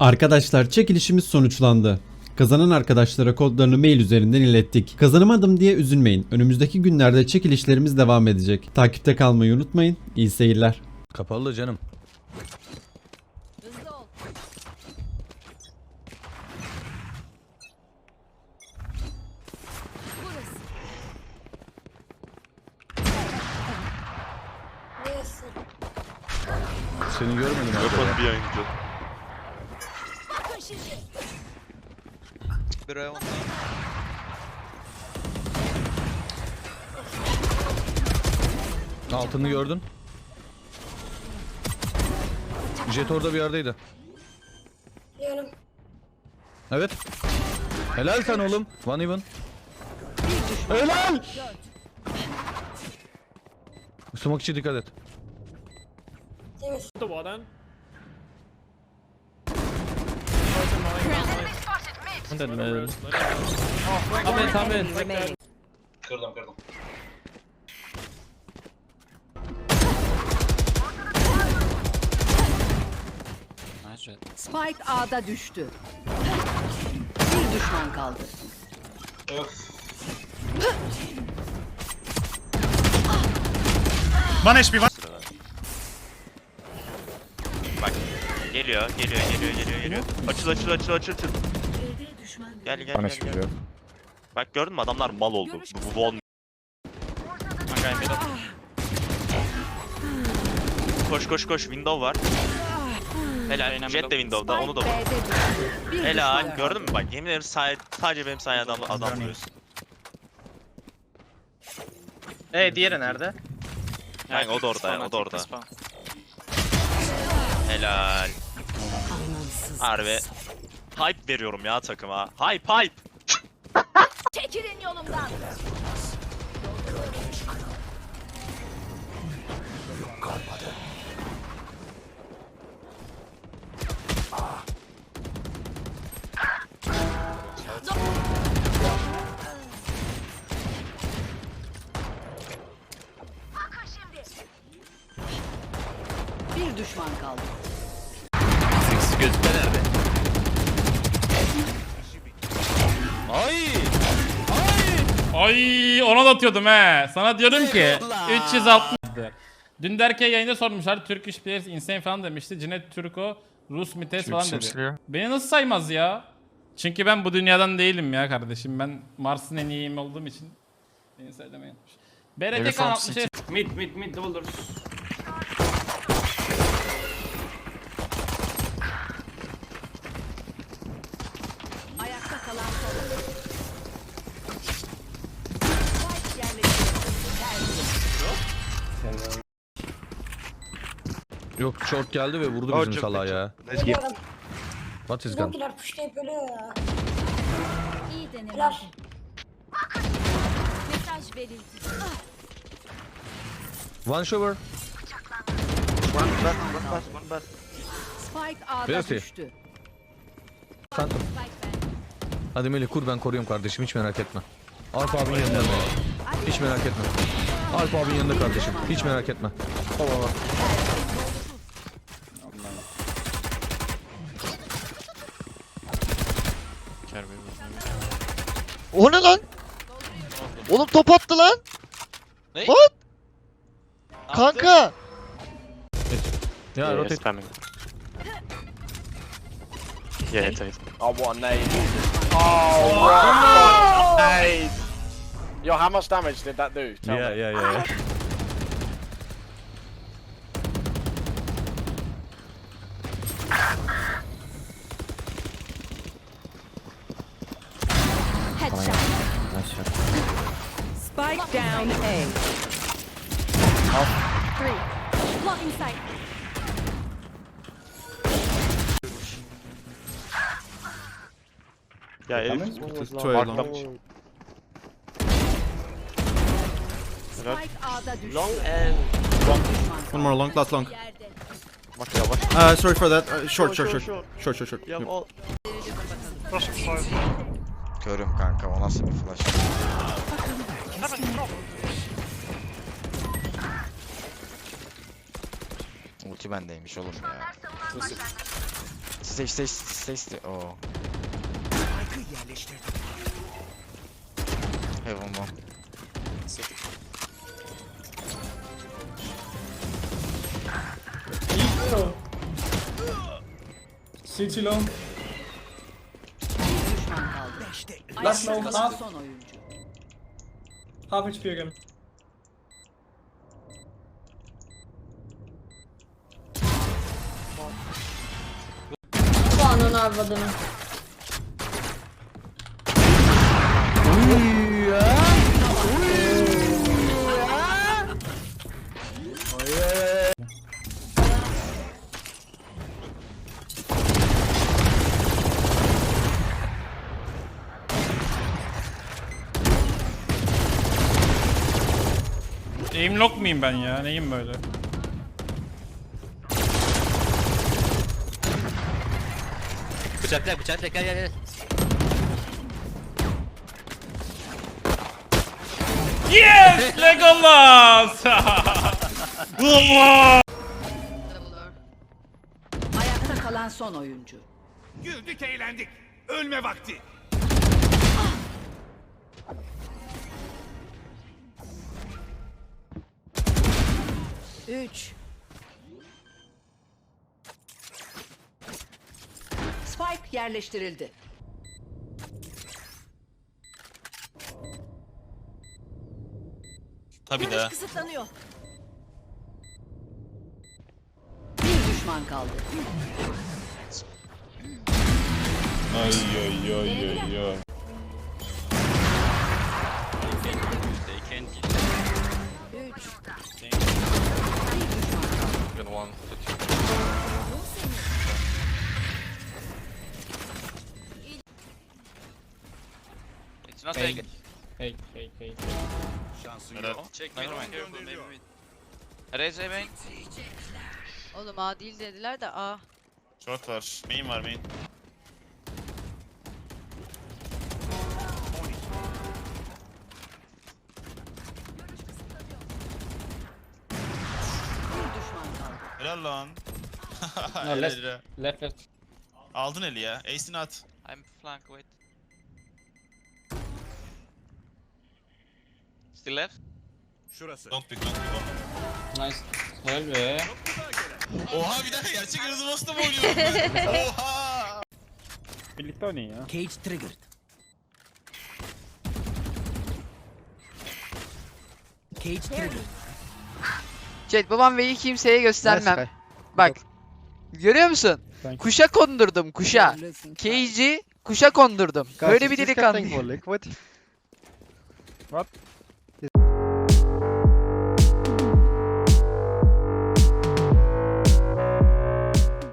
Arkadaşlar çekilişimiz sonuçlandı. Kazanan arkadaşlara kodlarını mail üzerinden ilettik. Kazanamadım diye üzülmeyin. Önümüzdeki günlerde çekilişlerimiz devam edecek. Takipte kalmayı unutmayın. İyi seyirler. Kapalı canım. Seni görmedim. Kapat bir şimdi. Bir ay ondan. Altını gördün. Jet orada bir yerdeydi. Diyorum. Evet. Helal sen oğlum. One even. Helal. Smokeçi dikkat et. Temiz. the wall mid. Come in, come in. Kırdım kırdım. Spike A'da düştü. Bir düşman kaldı. Öf. One HP, one. Bak. Geliyor, geliyor, geliyor, geliyor, geliyor. Açıl, açıl, açıl, açıl, açıl. Gel, gel, gel, gel. Bak gördün mü adamlar mal oldu. Bu, bon. Koş koş koş window var. Helal. Jet de window'da onu da vur. Helal. Gördün mü bak yemin ederim say- sadece benim sayede adam, adam vuruyorsun. Ee diğeri nerede? Yani o da orada yani, o da orada. Helal. Harbi. Hype veriyorum ya takıma. Hype hype. Çekilin yolumdan. Ay ona da atıyordum he. Sana diyorum ki 360. Dün derken yayında sormuşlar Turkish Players Insane falan demişti. Cinet Turko, Rus Mites falan dedi. Beni nasıl saymaz ya? Çünkü ben bu dünyadan değilim ya kardeşim. Ben Mars'ın en iyiyim olduğum için beni söylemeyin. BRT kan 60 Mid mid mid double Yok short geldi ve vurdu bizim salağı ya. What is gun? Bizimkiler puşlayıp ölüyor ya. İyi. Mesaj verildi. One shower. One back, one back, one back. Spike A'da Birisi. düştü. Phantom. Spike. Hadi Melih kur ben koruyorum kardeşim hiç merak etme. Alp abinin yanında. Hiç merak etme. Alp abinin yanında kardeşim. Hiç merak etme. O ne lan? Oğlum top attı lan. Ne? What? Kanka. Ya rotate. Yeah, it's nice. Oh what a nade. Oh what a nade. Yo how much damage did that do? Tell Yeah me. yeah yeah. Headshot. Spike down A. Three. Blocking sight. Ya herif Arklamış. Spike A'da düştü. Long and One more long, last long. Yerde. bak yavaş. Uh, sorry for that. Uh, short, short, short. Short, short, short. Ya Yep. o Körüm kanka o nasıl bir flash? Ulti bendeymiş oğlum ya. Stay stay stay stay. Oh. Heaven one. City long. Last long, half. son oyuncu. Half HP again. Ananı avradını. Lock muyum ben ya? Neyim böyle? Bıçakla bıçakla gel gel gel. Yes! Legolas! Allah! Ayakta kalan son oyuncu. Güldük eğlendik. Ölme vakti. Üç. Spike yerleştirildi. Tabii de. kısıtlanıyor. Bir düşman kaldı. Üç. Bir düşman kaldı. Hey, hey, hey, hey. Oğlum A değil dediler de A. Short var. Main var main. No, left, left, left. Aldın eli ya. Ace'ini at. I'm flank wait. Still left. Şurası. Don't pick, don't pick. Nice. Helal be. Oha bir dakika gerçek hızlı boss'ta mı oynuyorum ben? Oha! Birlikte oynayın ya. Cage triggered. Cage triggered. Chat babam V'yi kimseye göstermem. Nice Bak. Görüyor musun? Thank you. Kuşa kondurdum kuşa. Cage'i kuşa kondurdum. Böyle bir delikanlı. What?